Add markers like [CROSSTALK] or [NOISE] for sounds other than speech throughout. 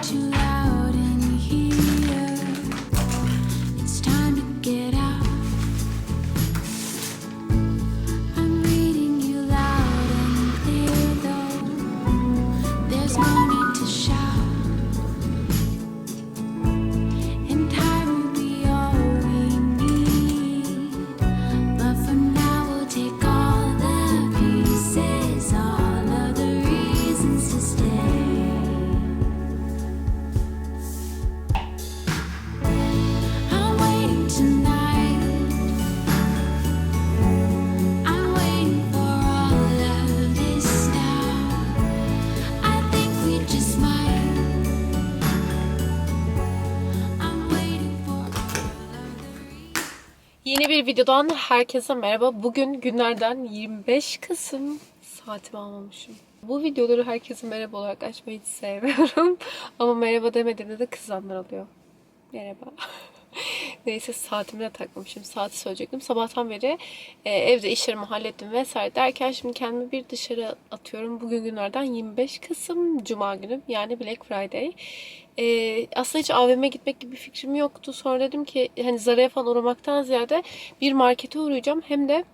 too loud videodan herkese merhaba. Bugün günlerden 25 Kasım. Saatimi almamışım. Bu videoları herkese merhaba olarak açmayı hiç sevmiyorum. [LAUGHS] Ama merhaba demediğimde de kızanlar oluyor. Merhaba. [LAUGHS] Neyse saatimi de takmamışım. Saati söyleyecektim. Sabahtan beri e, evde işlerimi hallettim vesaire derken şimdi kendimi bir dışarı atıyorum. Bugün günlerden 25 Kasım Cuma günü yani Black Friday. E, aslında hiç AVM'ye gitmek gibi bir fikrim yoktu. Sonra dedim ki hani Zara'ya falan uğramaktan ziyade bir markete uğrayacağım. Hem de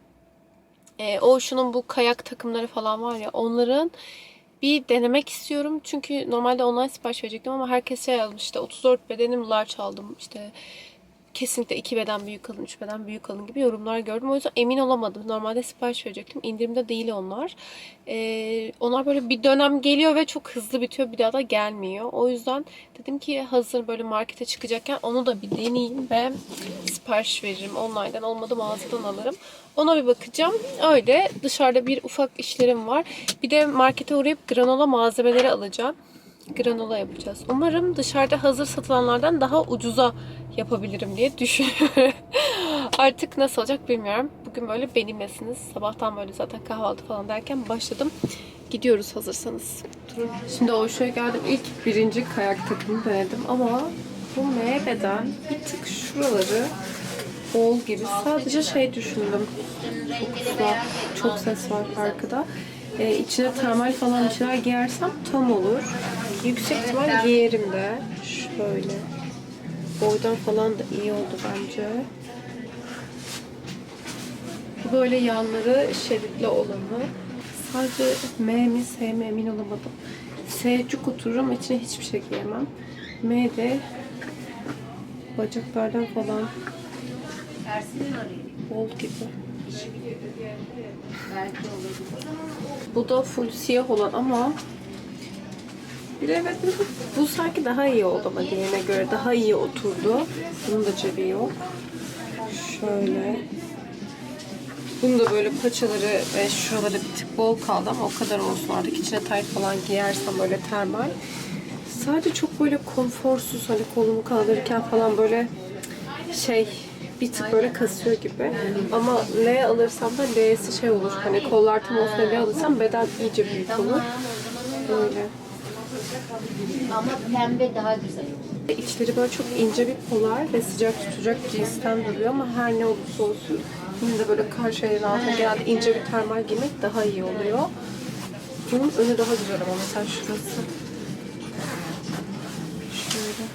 e, o şunun bu kayak takımları falan var ya onların bir denemek istiyorum. Çünkü normalde online sipariş verecektim ama herkes şey yazmış işte 34 bedenim large aldım işte kesinlikle 2 beden büyük alın, 3 beden büyük alın gibi yorumlar gördüm. O yüzden emin olamadım. Normalde sipariş verecektim. İndirimde değil onlar. Ee, onlar böyle bir dönem geliyor ve çok hızlı bitiyor. Bir daha da gelmiyor. O yüzden dedim ki hazır böyle markete çıkacakken onu da bir deneyeyim ve sipariş veririm. Online'dan olmadı mağazadan alırım. Ona bir bakacağım. Öyle dışarıda bir ufak işlerim var. Bir de markete uğrayıp granola malzemeleri alacağım granola yapacağız. Umarım dışarıda hazır satılanlardan daha ucuza yapabilirim diye düşünüyorum. [LAUGHS] Artık nasıl olacak bilmiyorum. Bugün böyle benimlesiniz. Sabahtan böyle zaten kahvaltı falan derken başladım. Gidiyoruz hazırsanız. Durun. Şimdi Oşo'ya geldim. İlk birinci kayak takımı denedim ama bu meyveden bir tık şuraları bol gibi. Sadece şey düşündüm. Çok kısa, çok ses var arkada. Ee, içine termal falan bir şeyler giyersem tam olur. Yüksek ihtimal giyerim de. Şöyle. Boydan falan da iyi oldu bence. Böyle yanları şeritli olanı. Sadece M mi S mi emin olamadım. S'cuk otururum içine hiçbir şey giyemem. M de bacaklardan falan bol gibi. Bu da full siyah olan ama bilemedim. Bu sanki daha iyi oldu ama diğerine göre daha iyi oturdu. Bunun da cebi yok. Şöyle. Bunun da böyle paçaları ve şuraları bir tık bol kaldı ama o kadar olsun artık. içine tayt falan giyersem böyle termal. Sadece çok böyle konforsuz hani kolumu kaldırırken falan böyle şey bir tık böyle kasıyor gibi. Ama L alırsam da L'si şey olur. Hani kollar tam olsun L alırsam beden iyice büyük olur. Böyle. Ama pembe daha güzel olur. İçleri böyle çok ince bir polar ve sıcak tutacak cinsten duruyor ama her ne olursa olsun yine de böyle kar şeylerin altına genelde ince bir termal giymek daha iyi oluyor. Bunun önü daha güzel ama mesela şurası. Şöyle.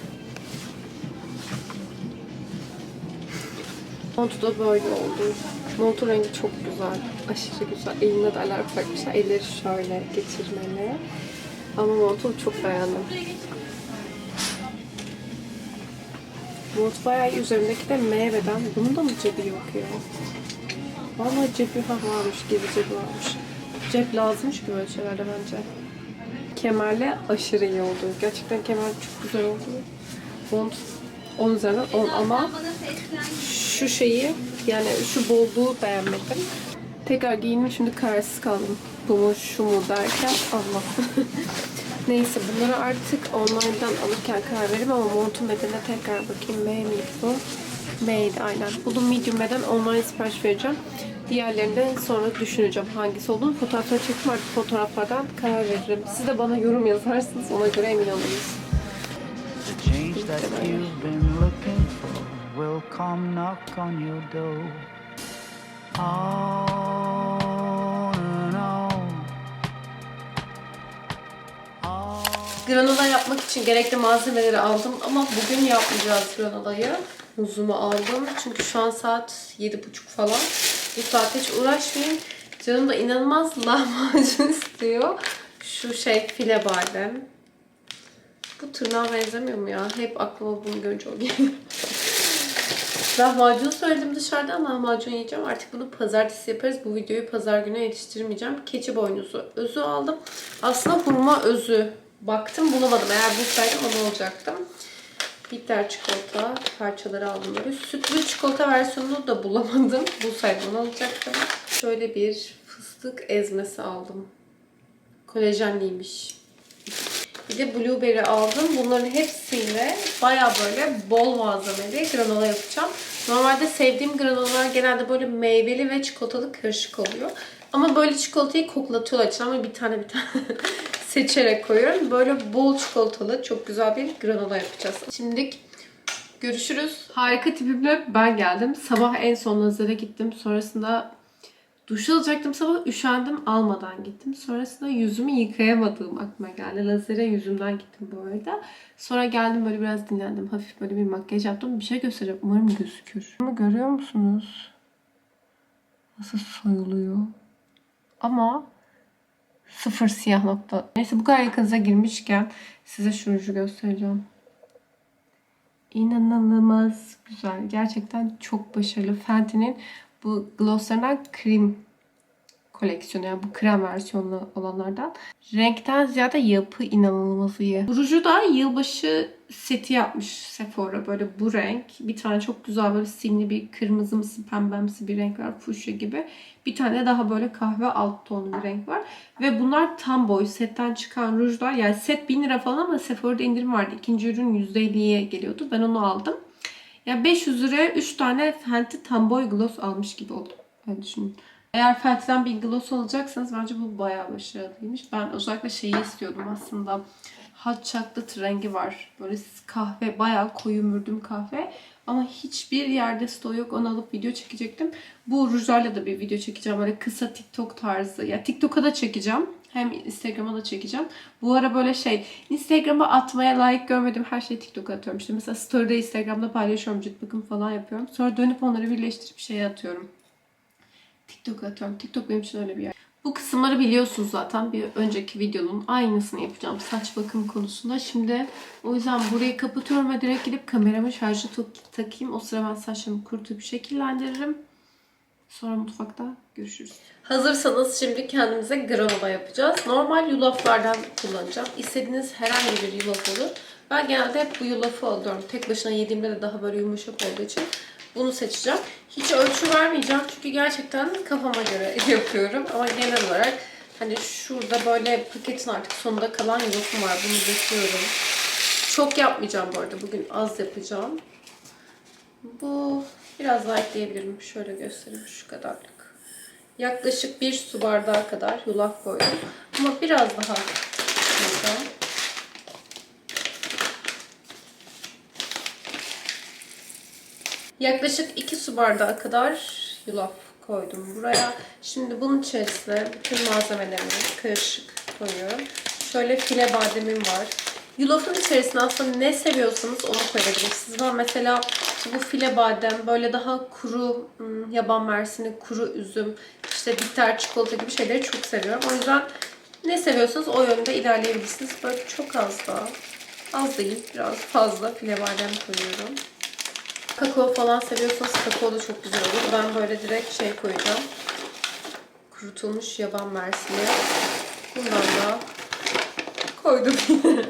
Montu da böyle oldu. Montun rengi çok güzel. Aşırı güzel. Eline de alarm takmışlar. Elleri şöyle geçirmeli. Ama montu çok beğendim. Mont bayağı. Üzerindeki de M beden. Bunun da mı cebi yok ya? Vallahi cebi ha varmış. Geri cebi varmış. Cep lazımmış ki böyle şeylerde bence. Kemerle aşırı iyi oldu. Gerçekten kemer çok güzel oldu. Mont 10 üzerinden 10 ama şu şeyi yani şu bolluğu beğenmedim. Tekrar giyindim şimdi kararsız kaldım. Bu mu şu mu derken Allah. [LAUGHS] Neyse bunları artık online'dan alırken karar veririm ama montun bedenine tekrar bakayım. M miydi bu? M'ydi aynen. Bunu medium beden online sipariş vereceğim. Diğerlerini de sonra düşüneceğim hangisi olduğunu. Fotoğrafları çektim artık fotoğraflardan karar veririm. Siz de bana yorum yazarsınız ona göre emin oluruz. Will come knock on your door. On Granola yapmak için gerekli malzemeleri aldım ama bugün yapmayacağız granolayı. Muzumu aldım çünkü şu an saat 7.30 falan. Bu saatte hiç uğraşmayayım. Canım da inanılmaz [LAUGHS] lahmacun istiyor. Şu şey file badem. Bu tırnağa benzemiyor mu ya? Hep aklıma bunu görünce o geliyor. [LAUGHS] Lahmacun söyledim dışarıdan lahmacun yiyeceğim. Artık bunu pazartesi yaparız. Bu videoyu pazar günü yetiştirmeyeceğim. Keçi boynuzu özü aldım. Aslında hurma özü baktım bulamadım. Eğer bulsaydım onu olacaktım. Bitter çikolata parçaları aldım böyle. Sütlü çikolata versiyonunu da bulamadım. [LAUGHS] Bulsaydım onu alacaktım. Şöyle bir fıstık ezmesi aldım. Kolajenliymiş. Bir de blueberry aldım. Bunların hepsiyle baya böyle bol malzemeli granola yapacağım. Normalde sevdiğim granolalar genelde böyle meyveli ve çikolatalı karışık oluyor. Ama böyle çikolatayı koklatıyorlar için ama bir tane bir tane [LAUGHS] seçerek koyuyorum. Böyle bol çikolatalı çok güzel bir granola yapacağız. Şimdilik görüşürüz. Harika tipimle ben geldim. Sabah en son lazere gittim. Sonrasında Duş alacaktım sabah üşendim almadan gittim. Sonrasında yüzümü yıkayamadığım aklıma geldi. Lazere yüzümden gittim bu arada. Sonra geldim böyle biraz dinlendim. Hafif böyle bir makyaj yaptım. Bir şey göstereceğim. Umarım gözükür. Ama görüyor musunuz? Nasıl soyuluyor? Ama sıfır siyah nokta. Neyse bu kadar yakınıza girmişken size şu ruju göstereceğim. İnanılmaz güzel. Gerçekten çok başarılı. Fenty'nin bu glosslarından cream koleksiyonu yani bu krem versiyonlu olanlardan. Renkten ziyade yapı inanılmaz iyi. Ruju da yılbaşı seti yapmış Sephora. Böyle bu renk. Bir tane çok güzel böyle simli bir kırmızımsı pembemsi bir renk var. Fuşya gibi. Bir tane daha böyle kahve alt tonlu bir renk var. Ve bunlar tam boy setten çıkan rujlar. Yani set 1000 lira falan ama Sephora'da indirim vardı. İkinci ürün %50'ye geliyordu. Ben onu aldım. Ya 500 liraya 3 tane Fenty tam boy gloss almış gibi oldum. Öyle düşünün. Eğer Fenty'den bir gloss alacaksanız bence bu bayağı başarılıymış. Ben özellikle şeyi istiyordum aslında. Hot chocolate rengi var. Böyle kahve, bayağı koyu mürdüm kahve. Ama hiçbir yerde stoğu yok. Onu alıp video çekecektim. Bu rujlarla da bir video çekeceğim. Böyle kısa TikTok tarzı. Ya TikTok'a da çekeceğim. Hem Instagram'a da çekeceğim. Bu ara böyle şey Instagram'a atmaya layık görmediğim her şeyi TikTok'a atıyorum. İşte mesela story'de Instagram'da paylaşıyorum. Cilt bakım falan yapıyorum. Sonra dönüp onları birleştirip şeye atıyorum. TikTok'a atıyorum. TikTok benim için öyle bir yer. Bu kısımları biliyorsunuz zaten. Bir önceki videonun aynısını yapacağım saç bakım konusunda. Şimdi o yüzden burayı kapatıyorum ve direkt gidip kameramı şarjı tak- takayım. O sıra ben saçlarımı kurutup şekillendiririm. Sonra mutfakta görüşürüz. Hazırsanız şimdi kendimize granola yapacağız. Normal yulaflardan kullanacağım. İstediğiniz herhangi bir yulaf olur. Ben genelde hep bu yulafı alıyorum. Tek başına yediğimde de daha böyle yumuşak olduğu için bunu seçeceğim. Hiç ölçü vermeyeceğim çünkü gerçekten kafama göre [LAUGHS] yapıyorum. Ama genel olarak hani şurada böyle paketin artık sonunda kalan yulafım var. Bunu döküyorum. Çok yapmayacağım bu arada. Bugün az yapacağım. Bu biraz daha ekleyebilirim. Şöyle göstereyim şu kadarlık. Yaklaşık bir su bardağı kadar yulaf koydum. Ama biraz daha koyacağım. Yaklaşık 2 su bardağı kadar yulaf koydum buraya. Şimdi bunun içerisine bütün malzemelerimi karışık koyuyorum. Şöyle file bademim var. Yulafın içerisine aslında ne seviyorsanız onu koyabilirsiniz. Ben mesela bu file badem, böyle daha kuru hmm, yaban mersini, kuru üzüm, işte bitter çikolata gibi şeyleri çok seviyorum. O yüzden ne seviyorsanız o yönde ilerleyebilirsiniz. Böyle çok az daha, az değil biraz fazla file badem koyuyorum. Kakao falan seviyorsanız kakao da çok güzel olur. Ben böyle direkt şey koyacağım. Kurutulmuş yaban mersini. Bundan da koydum. [LAUGHS]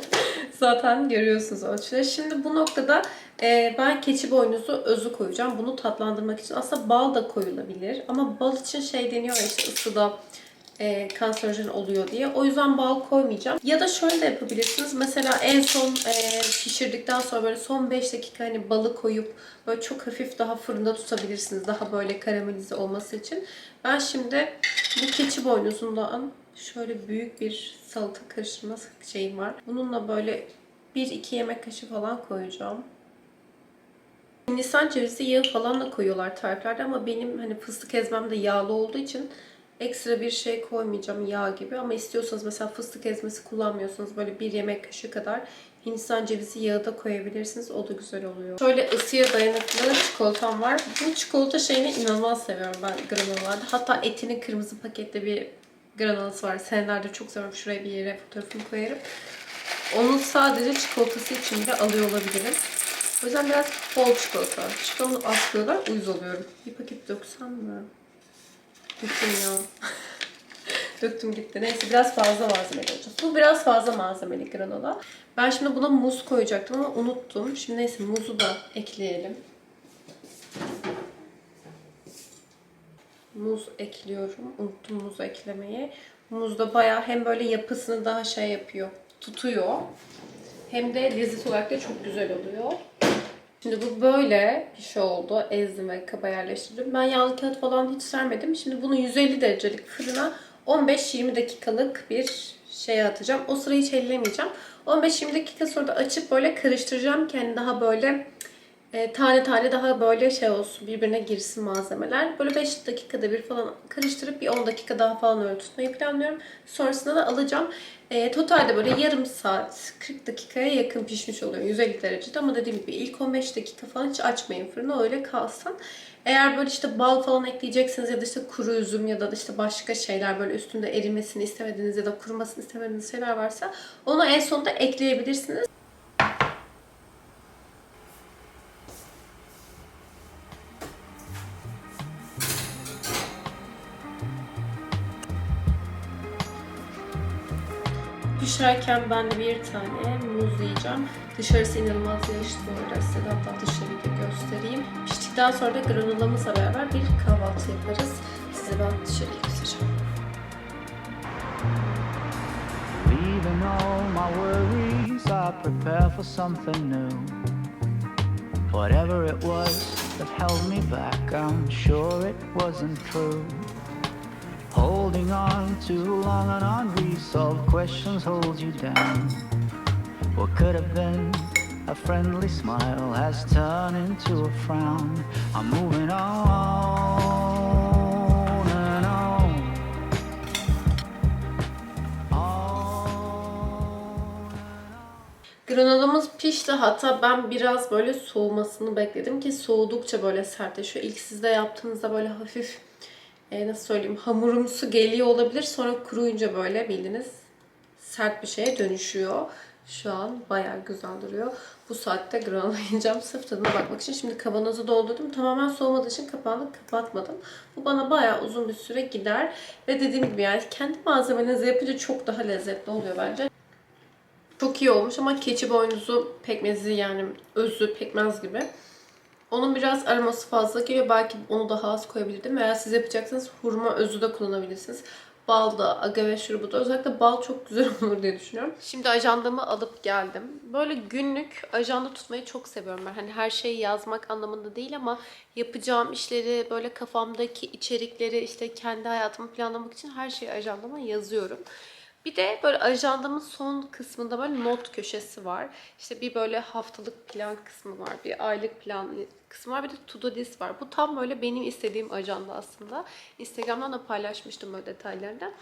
Zaten görüyorsunuz ölçüleri. Şimdi bu noktada e, ben keçi boynuzu özü koyacağım. Bunu tatlandırmak için. Aslında bal da koyulabilir. Ama bal için şey deniyor ya işte ısıda e, kanserojen oluyor diye. O yüzden bal koymayacağım. Ya da şöyle de yapabilirsiniz. Mesela en son e, pişirdikten sonra böyle son 5 dakika hani balı koyup böyle çok hafif daha fırında tutabilirsiniz. Daha böyle karamelize olması için. Ben şimdi bu keçi boynuzundan şöyle büyük bir salata karıştırma şeyim var. Bununla böyle 1-2 yemek kaşığı falan koyacağım. Hindistan cevizi yağı falan da koyuyorlar tariflerde ama benim hani fıstık ezmem de yağlı olduğu için Ekstra bir şey koymayacağım yağ gibi ama istiyorsanız mesela fıstık ezmesi kullanmıyorsanız böyle bir yemek kaşığı kadar Hindistan cevizi yağı da koyabilirsiniz. O da güzel oluyor. Şöyle ısıya dayanıklı çikolatam var. Bu çikolata şeyini inanılmaz seviyorum ben granolalarda. Hatta etinin kırmızı pakette bir granolası var. Senelerdir çok seviyorum. Şuraya bir yere fotoğrafını koyarım. Onun sadece çikolatası için bile alıyor olabilirim. O yüzden biraz bol çikolata. Çikolata az. Uyuz oluyorum. Bir paket döksem mi? Döktüm ya. [LAUGHS] Döktüm gitti. Neyse biraz fazla malzemeli olacak. Bu biraz fazla malzemeli granola. Ben şimdi buna muz koyacaktım ama unuttum. Şimdi neyse muzu da ekleyelim. Muz ekliyorum. Unuttum muzu eklemeyi. Muz da bayağı hem böyle yapısını daha şey yapıyor. Tutuyor. Hem de lezzet olarak da çok güzel oluyor. Şimdi bu böyle bir şey oldu. Ezdim ve kaba yerleştirdim. Ben yağlı kağıt falan hiç sermedim. Şimdi bunu 150 derecelik fırına 15-20 dakikalık bir şeye atacağım. O sırayı hiç ellemeyeceğim. 15-20 dakika sonra da açıp böyle karıştıracağım ki hani daha böyle e, tane tane daha böyle şey olsun birbirine girsin malzemeler. Böyle 5 dakikada bir falan karıştırıp bir 10 dakika daha falan öyle tutmayı planlıyorum. Sonrasında da alacağım. E, totalde böyle yarım saat 40 dakikaya yakın pişmiş oluyor 150 derecede ama dediğim gibi ilk 15 dakika falan hiç açmayın fırını öyle kalsın. Eğer böyle işte bal falan ekleyeceksiniz ya da işte kuru üzüm ya da işte başka şeyler böyle üstünde erimesini istemediğiniz ya da kurumasını istemediğiniz şeyler varsa onu en sonunda ekleyebilirsiniz. Pişerken ben de bir tane muz yiyeceğim. Dışarısı inanılmaz yağışlı bu arada. Size de hatta dışarıyı da göstereyim. Piştikten sonra da granolamızla beraber bir kahvaltı yaparız. Size ben dışarıyı göstereceğim. Leaving all my worries, I prepare for something new. Whatever it was that held me back, I'm sure it wasn't true. Holding on too long and unresolved questions hold you down. What could have been a friendly smile has turned into a frown. I'm moving on and on. On. Granolamız pişti. Hatta ben biraz böyle soğumasını bekledim ki soğudukça böyle sertleşiyor. İlk sizde yaptığınızda böyle hafif e, nasıl söyleyeyim hamurumsu geliyor olabilir. Sonra kuruyunca böyle bildiğiniz sert bir şeye dönüşüyor. Şu an bayağı güzel duruyor. Bu saatte granola yiyeceğim sırf tadına bakmak için. Şimdi kavanozu doldurdum. Tamamen soğumadığı için kapağını kapatmadım. Bu bana bayağı uzun bir süre gider. Ve dediğim gibi yani kendi malzemenizle yapınca çok daha lezzetli oluyor bence. Çok iyi olmuş ama keçi boynuzu pekmezi yani özü pekmez gibi. Onun biraz aroması fazla geliyor. Belki onu daha az koyabilirdim. Veya siz yapacaksanız hurma özü de kullanabilirsiniz. Bal da, agave şurubu da. Özellikle bal çok güzel [LAUGHS] olur diye düşünüyorum. Şimdi ajandamı alıp geldim. Böyle günlük ajanda tutmayı çok seviyorum ben. Hani her şeyi yazmak anlamında değil ama yapacağım işleri, böyle kafamdaki içerikleri, işte kendi hayatımı planlamak için her şeyi ajandama yazıyorum. Bir de böyle ajandamın son kısmında böyle not köşesi var. İşte bir böyle haftalık plan kısmı var. Bir aylık plan kısmı var. Bir de to do list var. Bu tam böyle benim istediğim ajanda aslında. Instagram'dan da paylaşmıştım böyle detaylarını.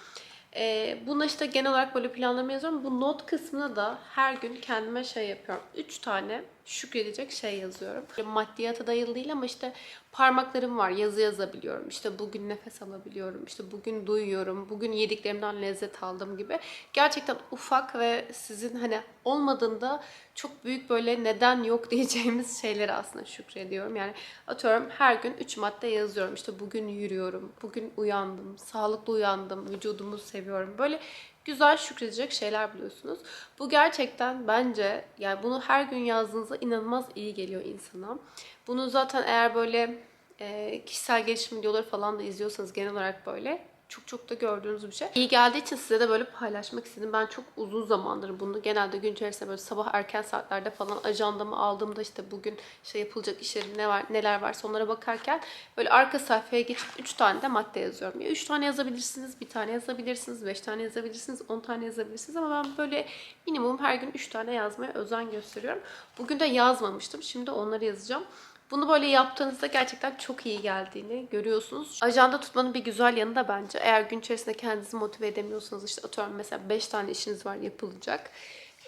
Ee, buna işte genel olarak böyle planlarımı yazıyorum. Bu not kısmına da her gün kendime şey yapıyorum. 3 tane şükredecek şey yazıyorum. Böyle maddiyata dayalı değil ama işte parmaklarım var. Yazı yazabiliyorum. İşte bugün nefes alabiliyorum. İşte bugün duyuyorum. Bugün yediklerimden lezzet aldım gibi. Gerçekten ufak ve sizin hani olmadığında çok büyük böyle neden yok [LAUGHS] diyeceğimiz şeyleri aslında şükrediyorum. Yani atıyorum her gün 3 madde yazıyorum. İşte bugün yürüyorum. Bugün uyandım. Sağlıklı uyandım. Vücudumu seviyorum. Böyle güzel şükredecek şeyler buluyorsunuz. Bu gerçekten bence yani bunu her gün yazdığınızda inanılmaz iyi geliyor insana. Bunu zaten eğer böyle e, kişisel gelişim videoları falan da izliyorsanız genel olarak böyle çok çok da gördüğünüz bir şey. İyi geldiği için size de böyle paylaşmak istedim. Ben çok uzun zamandır bunu genelde gün içerisinde böyle sabah erken saatlerde falan ajandamı aldığımda işte bugün şey yapılacak işlerim ne var neler varsa onlara bakarken böyle arka sayfaya geçip 3 tane de madde yazıyorum. Ya 3 tane yazabilirsiniz, bir tane yazabilirsiniz, 5 tane yazabilirsiniz, 10 tane yazabilirsiniz ama ben böyle minimum her gün 3 tane yazmaya özen gösteriyorum. Bugün de yazmamıştım. Şimdi onları yazacağım. Bunu böyle yaptığınızda gerçekten çok iyi geldiğini görüyorsunuz. Ajanda tutmanın bir güzel yanı da bence. Eğer gün içerisinde kendinizi motive edemiyorsanız işte atıyorum mesela 5 tane işiniz var yapılacak.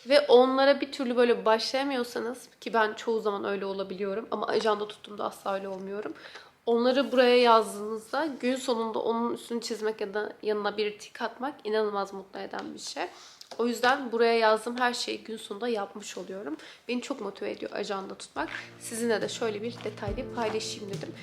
Ve onlara bir türlü böyle başlayamıyorsanız ki ben çoğu zaman öyle olabiliyorum ama ajanda tuttuğumda asla öyle olmuyorum. Onları buraya yazdığınızda gün sonunda onun üstünü çizmek ya da yanına bir tik atmak inanılmaz mutlu eden bir şey. O yüzden buraya yazdığım her şeyi gün sonunda yapmış oluyorum. Beni çok motive ediyor ajanda tutmak. Sizinle de şöyle bir detaylı paylaşayım dedim.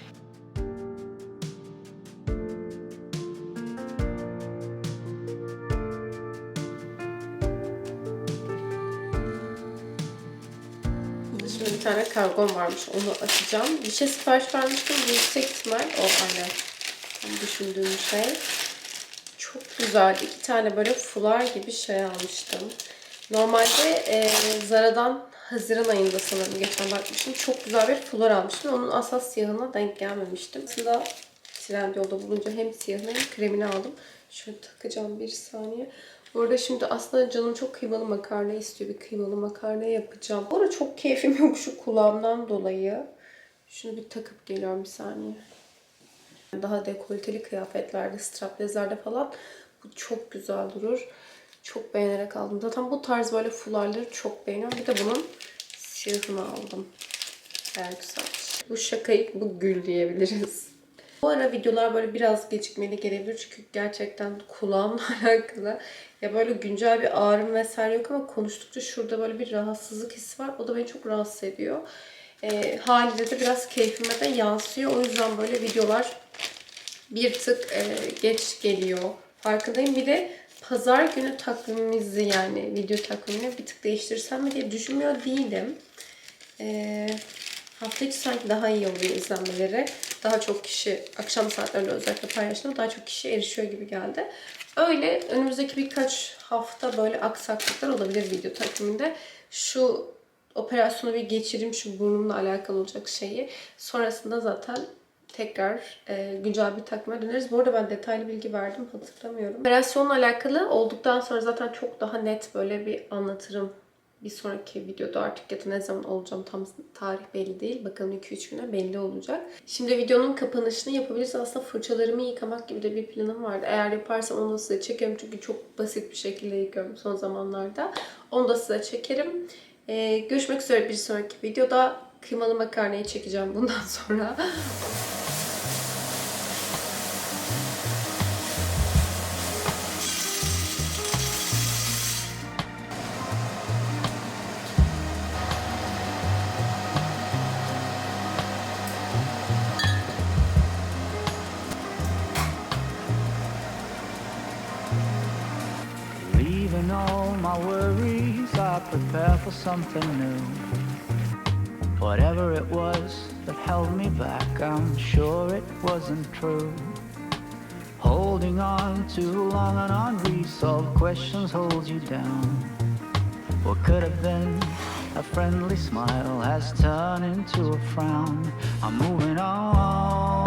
Şimdi bir tane kargom varmış. Onu açacağım. Bir şey sipariş vermiştim. Yüksek ihtimal o aynen. Düşündüğüm şey. Güzel. İki tane böyle fular gibi şey almıştım. Normalde e, Zara'dan Haziran ayında sanırım geçen bakmıştım. Çok güzel bir fular almıştım. Onun asla siyahına denk gelmemiştim. Aslında Trendyol'da bulunca hem siyahını hem kremini aldım. Şöyle takacağım bir saniye. Bu arada şimdi aslında canım çok kıymalı makarna istiyor. Bir kıymalı makarna yapacağım. Bu arada çok keyfim yok şu kulağımdan dolayı. Şunu bir takıp geliyorum bir saniye. Daha dekolteli kıyafetlerde, straplezlerde falan bu çok güzel durur. Çok beğenerek aldım. Zaten bu tarz böyle fularları çok beğeniyorum. Bir de bunun siyahını aldım. Bayağı güzelmiş. Bu şakayı bu gül diyebiliriz. Bu ara videolar böyle biraz gecikmeli gelebilir çünkü gerçekten kulağımla [LAUGHS] alakalı ya böyle güncel bir ağrım vesaire yok ama konuştukça şurada böyle bir rahatsızlık hissi var. O da beni çok rahatsız ediyor. Ee, haliyle de biraz keyfime de yansıyor. O yüzden böyle videolar bir tık e, geç geliyor. Farkındayım. Bir de pazar günü takvimimizi yani video takvimini bir tık değiştirsem mi diye düşünmüyor değilim. Ee, hafta içi sanki daha iyi oluyor izlenmeleri. Daha çok kişi akşam saatlerinde özellikle paylaştığımda daha çok kişi erişiyor gibi geldi. Öyle önümüzdeki birkaç hafta böyle aksaklıklar olabilir video takviminde. Şu operasyonu bir geçireyim şu burnumla alakalı olacak şeyi. Sonrasında zaten tekrar e, güncel bir takvime döneriz. Bu arada ben detaylı bilgi verdim hatırlamıyorum. Operasyonla alakalı olduktan sonra zaten çok daha net böyle bir anlatırım. Bir sonraki videoda artık ya da ne zaman olacağım tam tarih belli değil. Bakalım 2-3 güne belli olacak. Şimdi videonun kapanışını yapabiliriz. Aslında fırçalarımı yıkamak gibi de bir planım vardı. Eğer yaparsam onu da size çekerim. Çünkü çok basit bir şekilde yıkıyorum son zamanlarda. Onu da size çekerim. Ee, görüşmek üzere bir sonraki videoda. Kıymalı makarnayı çekeceğim bundan [LAUGHS] sonra. For something new. Whatever it was that held me back, I'm sure it wasn't true. Holding on too long and unresolved questions hold you down. What could have been a friendly smile has turned into a frown. I'm moving on